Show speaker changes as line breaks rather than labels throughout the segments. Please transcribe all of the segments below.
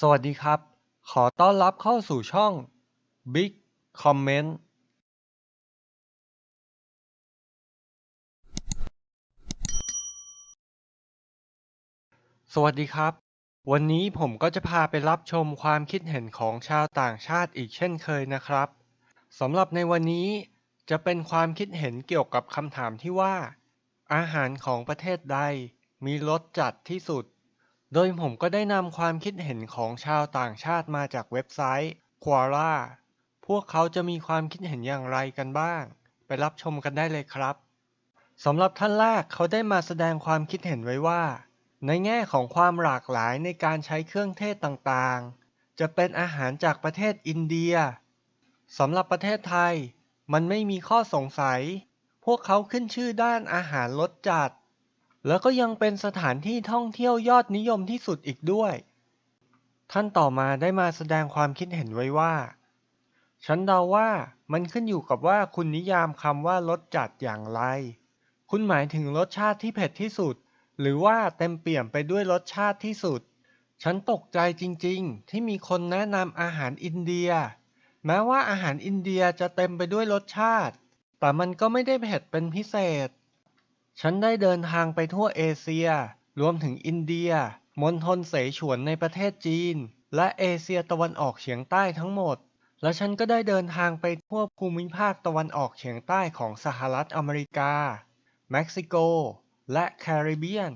สวัสดีครับ ขอต้อนรับเข้าสู่ช่อง Big Comment สวัสดีครับ วันนี้ผมก็จะพาไปรับชมความคิดเห็นของชาวต่างชาติอีกเช่นเคยนะครับสำหรับในวันนี้จะเป็นความคิดเห็นเกี่ยวกับคำถามที่ว่า อาหารของประเทศใดมีรสจัดที่สุด โดยผมก็ได้นำความคิดเห็นของชาวต่างชาติมาจากเว็บไซต์ Quora พวกเขาจะมีความคิดเห็นอย่างไรกันบ้าง ไปรับชมกันได้เลยครับสำหรับท่านแรกเขาได้มาแสดงความคิดเห็นไว้ว่า ในแง่ของความหลากหลายในการใช้เครื่องเทศต่างๆ จะเป็นอาหารจากประเทศอินเดียสำหรับประเทศไทย มันไม่มีข้อสงสัย พวกเขาขึ้นชื่อด้านอาหารรสจัด แล้วก็ยังเป็นสถานที่ท่องเที่ยวยอดนิยมที่สุดอีกด้วย ท่านต่อมาได้มาแสดงความคิดเห็นไว้ว่า ฉันเดาว่ามันขึ้นอยู่กับว่าคุณนิยามคำว่ารสจัดอย่างไร คุณหมายถึงรสชาติที่เผ็ดที่สุด หรือว่าเต็มเปี่ยมไปด้วยรสชาติที่สุด ฉันตกใจจริงๆ ที่มีคนแนะนำอาหารอินเดีย แม้ว่าอาหารอินเดียจะเต็มไปด้วยรสชาติ แต่มันก็ไม่ได้เผ็ดเป็นพิเศษ ฉันได้เดินทางไปทั่วเอเชีย รวมถึงอินเดีย มณฑลเสฉวนในประเทศจีน และเอเชียตะวันออกเฉียงใต้ทั้งหมด และฉันก็ได้เดินทางไปทั่วภูมิภาคตะวันออกเฉียงใต้ของสหรัฐอเมริกา เม็กซิโก และแคริบเบียน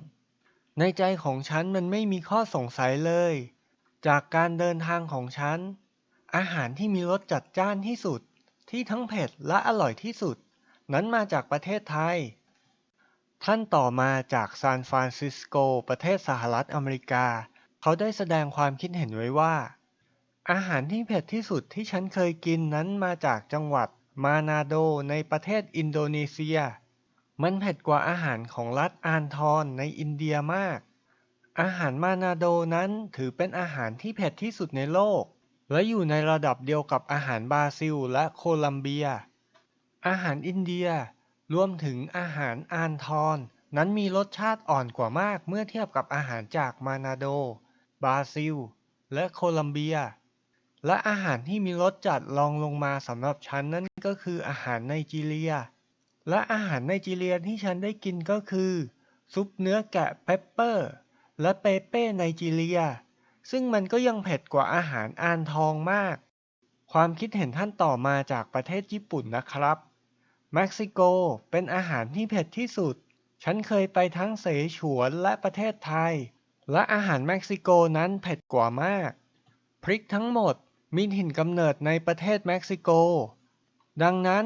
ในใจของฉันมันไม่มีข้อสงสัยเลย จากการเดินทางของฉัน อาหารที่มีรสจัดจ้านที่สุด ที่ทั้งเผ็ดและอร่อยที่สุด นั้นมาจากประเทศไทย ท่านต่อมาจากซานฟรานซิสโก ประเทศสหรัฐอเมริกา เขาได้แสดงความคิดเห็นไว้ว่า อาหารที่เผ็ดที่สุดที่ฉันเคยกินนั้นมาจากจังหวัดมานาโดในประเทศอินโดนีเซีย มันเผ็ดกว่าอาหารของรัฐอานทอนในอินเดียมาก อาหารมานาโดนั้นถือเป็นอาหารที่เผ็ดที่สุดในโลก และอยู่ในระดับเดียวกับอาหารบราซิลและโคลัมเบีย อาหารอินเดีย รวมถึงอาหารอานทอนนั้นมีรสชาติอ่อนกว่ามากเมื่อเทียบกับอาหารจากมานาโด บราซิล และโคลัมเบีย และอาหารที่มีรสจัดรองลงมาสำหรับฉันนั่นก็คืออาหารไนจีเรีย และอาหารไนจีเรียที่ฉันได้กินก็คือ ซุปเนื้อแกะเปปเปอร์ และเปเป้ไนจีเรีย ซึ่งมันก็ยังเผ็ดกว่าอาหารอานทองมาก ความคิดเห็นท่านต่อมาจากประเทศญี่ปุ่นนะครับ เม็กซิโกเป็นอาหารที่เผ็ดที่สุด ฉันเคยไปทั้งเสฉวนและประเทศไทย และอาหารเม็กซิโกนั้นเผ็ดกว่ามาก พริกทั้งหมดมีถิ่นกำเนิดในประเทศเม็กซิโก ดังนั้น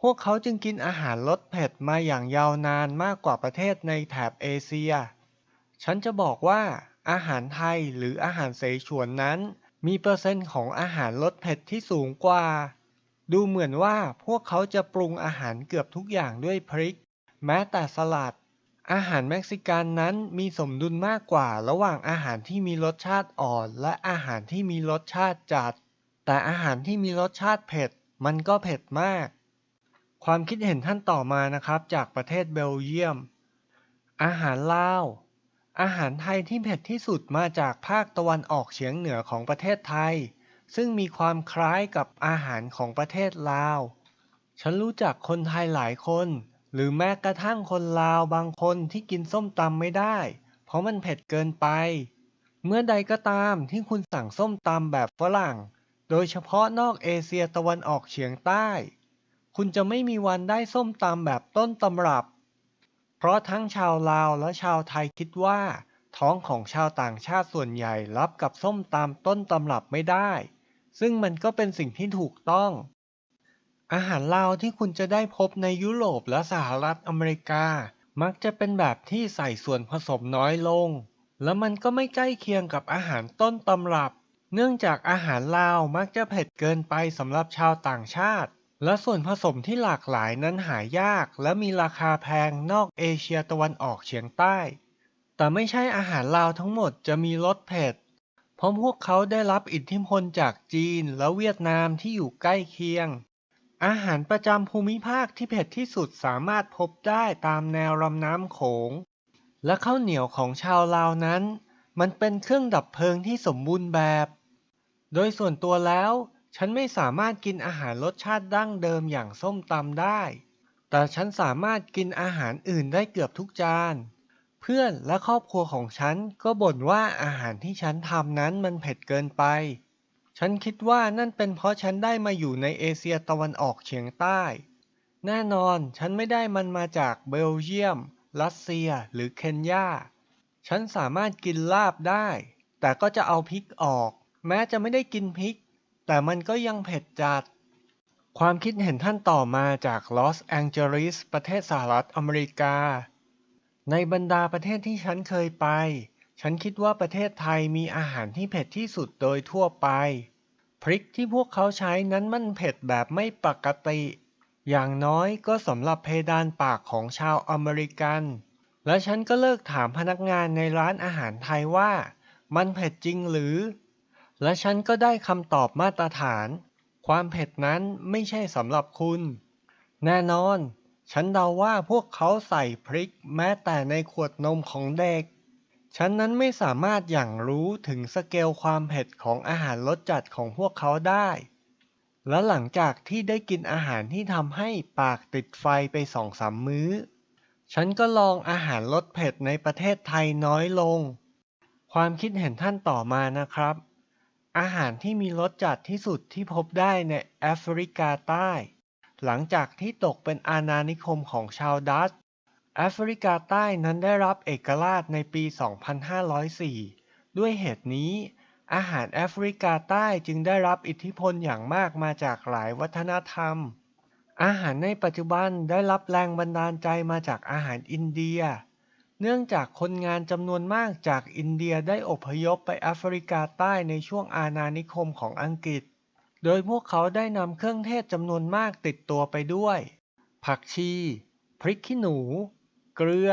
พวกเขาจึงกินอาหารรสเผ็ดมาอย่างยาวนานมากกว่าประเทศในแถบเอเชีย ฉันจะบอกว่าอาหารไทยหรืออาหารเสฉวนนั้น มีเปอร์เซ็นต์ของอาหารรสเผ็ดที่สูงกว่า ดูเหมือนว่าพวกเขาจะปรุงอาหารเกือบทุกอย่างด้วยพริก แม้แต่สลัด อาหารเม็กซิกันนั้นมีสมดุลมากกว่าระหว่างอาหารที่มีรสชาติอ่อนและอาหารที่มีรสชาติจัด แต่อาหารที่มีรสชาติเผ็ดมันก็เผ็ดมาก ความคิดเห็นท่านต่อมานะครับจากประเทศเบลเยียม อาหารลาว อาหารไทยที่เผ็ดที่สุดมาจากภาคตะวันออกเฉียงเหนือของประเทศไทย ซึ่งมีความคล้ายกับอาหารของประเทศลาว ฉันรู้จักคนไทยหลายคน หรือแม้กระทั่งคนลาวบางคนที่กินส้มตำไม่ได้ เพราะมันเผ็ดเกินไป เมื่อใดก็ตามที่คุณสั่งส้มตำแบบฝรั่ง โดยเฉพาะนอกเอเชียตะวันออกเฉียงใต้ คุณจะไม่มีวันได้ส้มตำแบบต้นตำรับ เพราะทั้งชาวลาวและชาวไทยคิดว่า ท้องของชาวต่างชาติส่วนใหญ่รับกับส้มตำต้นตำรับไม่ได้ ซึ่งมันก็เป็นสิ่งที่ถูกต้อง อาหารลาวที่คุณจะได้พบในยุโรปและสหรัฐอเมริกา มักจะเป็นแบบที่ใส่ส่วนผสมน้อยลง และมันก็ไม่ใกล้เคียงกับอาหารต้นตำรับ เนื่องจากอาหารลาวมักจะเผ็ดเกินไปสำหรับชาวต่างชาติ และส่วนผสมที่หลากหลายนั้นหายาก และมีราคาแพงนอกเอเชียตะวันออกเฉียงใต้ แต่ไม่ใช่อาหารลาวทั้งหมดจะมีรสเผ็ด เพราะพวกเขาได้รับอิทธิพลจากจีนและเวียดนามที่อยู่ใกล้เคียง อาหารประจำภูมิภาคที่เผ็ดที่สุดสามารถพบได้ตามแนวลำน้ำโขง และข้าวเหนียวของชาวลาวนั้น มันเป็นเครื่องดับเพลิงที่สมบูรณ์แบบ โดยส่วนตัวแล้วฉันไม่สามารถกินอาหารรสชาติดั้งเดิมอย่างส้มตำได้ แต่ฉันสามารถกินอาหารอื่นได้เกือบทุกจาน เพื่อนและครอบครัวของฉันก็บ่นว่าอาหารที่ฉันทำนั้นมันเผ็ดเกินไป ฉันคิดว่านั่นเป็นเพราะฉันได้มาอยู่ในเอเชียตะวันออกเฉียงใต้ แน่นอนฉันไม่ได้มันมาจากเบลเยียม รัสเซียหรือเคนยา ฉันสามารถกินลาบได้ แต่ก็จะเอาพริกออก แม้จะไม่ได้กินพริก แต่มันก็ยังเผ็ดจัด ความคิดเห็นท่านต่อมาจากลอสแองเจลิสประเทศสหรัฐอเมริกา ในบรรดาประเทศที่ฉันเคยไป ฉันคิดว่าประเทศไทยมีอาหารที่เผ็ดที่สุดโดยทั่วไป พริกที่พวกเขาใช้นั้นมันเผ็ดแบบไม่ปกติ อย่างน้อยก็สำหรับเพดานปากของชาวอเมริกัน และฉันก็เลิกถามพนักงานในร้านอาหารไทยว่า มันเผ็ดจริงหรือ และฉันก็ได้คำตอบมาตรฐาน ความเผ็ดนั้นไม่ใช่สำหรับคุณ แน่นอน ฉันเดาว่าพวกเขาใส่พริกแม้แต่ในขวดนมของเด็ก ฉันนั้นไม่สามารถอย่างรู้ถึงสเกลความเผ็ดของอาหารรสจัดของพวกเขาได้ และหลังจากที่ได้กินอาหารที่ทำให้ปากติดไฟไปสองสามมื้อ ฉันก็ลองอาหารรสเผ็ดในประเทศไทยน้อยลง ความคิดเห็นท่านต่อมานะครับ อาหารที่มีรสจัดที่สุดที่พบได้ในแอฟริกาใต้ หลังจากที่ตกเป็นอาณานิคมของชาวดัตช์แอฟริกาใต้นั้นได้รับเอกราชในปี 2504 ด้วยเหตุนี้ อาหารแอฟริกาใต้จึงได้รับอิทธิพลอย่างมากมาจากหลายวัฒนธรรม อาหารในปัจจุบันได้รับแรงบันดาลใจมาจากอาหารอินเดีย เนื่องจากคนงานจำนวนมากจากอินเดียได้อพยพไปแอฟริกาใต้ในช่วงอาณานิคมของอังกฤษ โดยพวกเขาได้นำเครื่องเทศจำนวนมากติดตัวไปด้วย ผักชี พริกขี้หนู เกลือ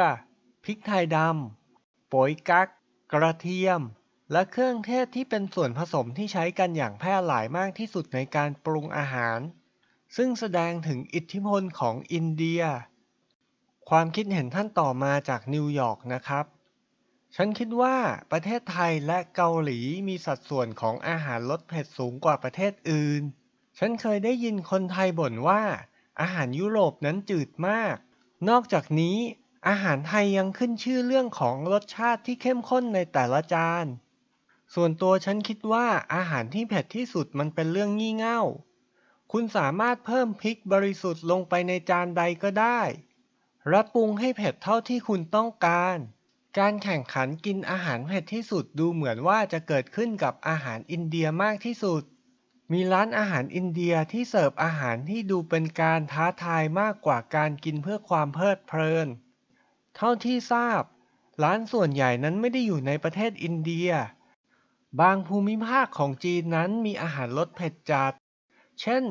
พริกไทยดำโป๋ยกั๊กกระเทียม และเครื่องเทศที่เป็นส่วนผสมที่ใช้กันอย่างแพร่หลายมากที่สุดในการปรุงอาหาร ซึ่งแสดงถึงอิทธิพลของอินเดีย ความคิดเห็นท่านต่อมาจากนิวยอร์กนะครับ ฉันคิดว่าประเทศไทยและเกาหลีมีสัดส่วนของอาหารรสเผ็ดสูงกว่าประเทศอื่น ฉันเคยได้ยินคนไทยบ่นว่า อาหารยุโรปนั้นจืดมาก นอกจากนี้ อาหารไทยยังขึ้นชื่อเรื่องของรสชาติที่เข้มข้นในแต่ละจาน ส่วนตัวฉันคิดว่าอาหารที่เผ็ดที่สุดมันเป็นเรื่องงี่เง่า คุณสามารถเพิ่มพริกบริสุทธิ์ลงไปในจานใดก็ได้ และปรุงให้เผ็ดเท่าที่คุณต้องการ การแข่งขันกินอาหารเผ็ดที่สุดดูเหมือนว่าจะเกิดขึ้นกับอาหารอินเดียมากที่สุด มีร้านอาหารอินเดียที่เสิร์ฟอาหารที่ดูเป็นการท้าทายมากกว่าการกินเพื่อความเพลิดเพลิน เท่าที่ทราบ ร้านส่วนใหญ่นั้นไม่ได้อยู่ในประเทศอินเดีย บางภูมิภาคของจีนนั้นมีอาหารรสเผ็ดจัด เช่น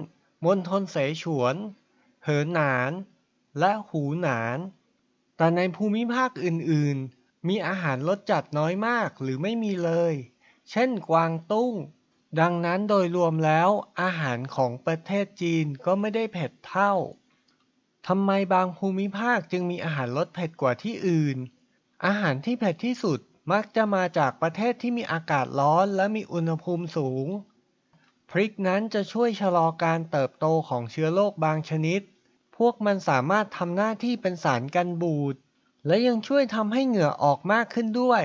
มณฑลเสฉวน เหอหนาน และหูหนาน แต่ในภูมิภาคอื่นๆ มีอาหารรสจัดน้อยมากหรือไม่มีเลย เช่นกวางตุ้ง ดังนั้นโดยรวมแล้ว อาหารของประเทศจีนก็ไม่ได้เผ็ดเท่าทำไมบางภูมิภาคจึงมีอาหารรสเผ็ดกว่าที่อื่น อาหารที่เผ็ดที่สุดมักจะมาจากประเทศที่มีอากาศร้อนและมีอุณหภูมิสูง พริกนั้นจะช่วยชะลอการเติบโตของเชื้อโรคบางชนิด พวกมันสามารถทำหน้าที่เป็นสารกันบูด และยังช่วยทำให้เหงื่อออกมากขึ้นด้วย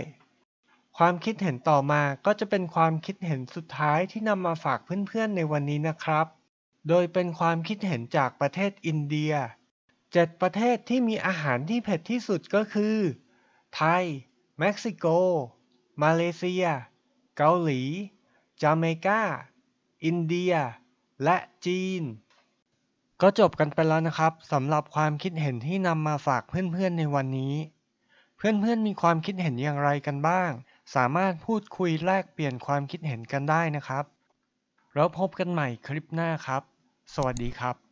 ความคิดเห็นต่อมาก็จะเป็นความคิดเห็นสุดท้ายที่นำมาฝากเพื่อนๆในวันนี้นะครับ โดยเป็นความคิดเห็นจากประเทศอินเดียเจ็ดประเทศที่มีอาหารที่เผ็ดที่สุดก็คือ ไทย เม็กซิโก มาเลเซีย เกาหลี จาเมกา อินเดีย และจีน ก็จบกันไปแล้วนะครับสำหรับความคิดเห็นที่นำมาฝากเพื่อนๆในวันนี้ เพื่อนๆมีความคิดเห็นอย่างไรกันบ้าง สามารถพูดคุยแลกเปลี่ยนความคิดเห็นกันได้นะครับ แล้วพบกันใหม่คลิปหน้าครับ สวัสดีครับ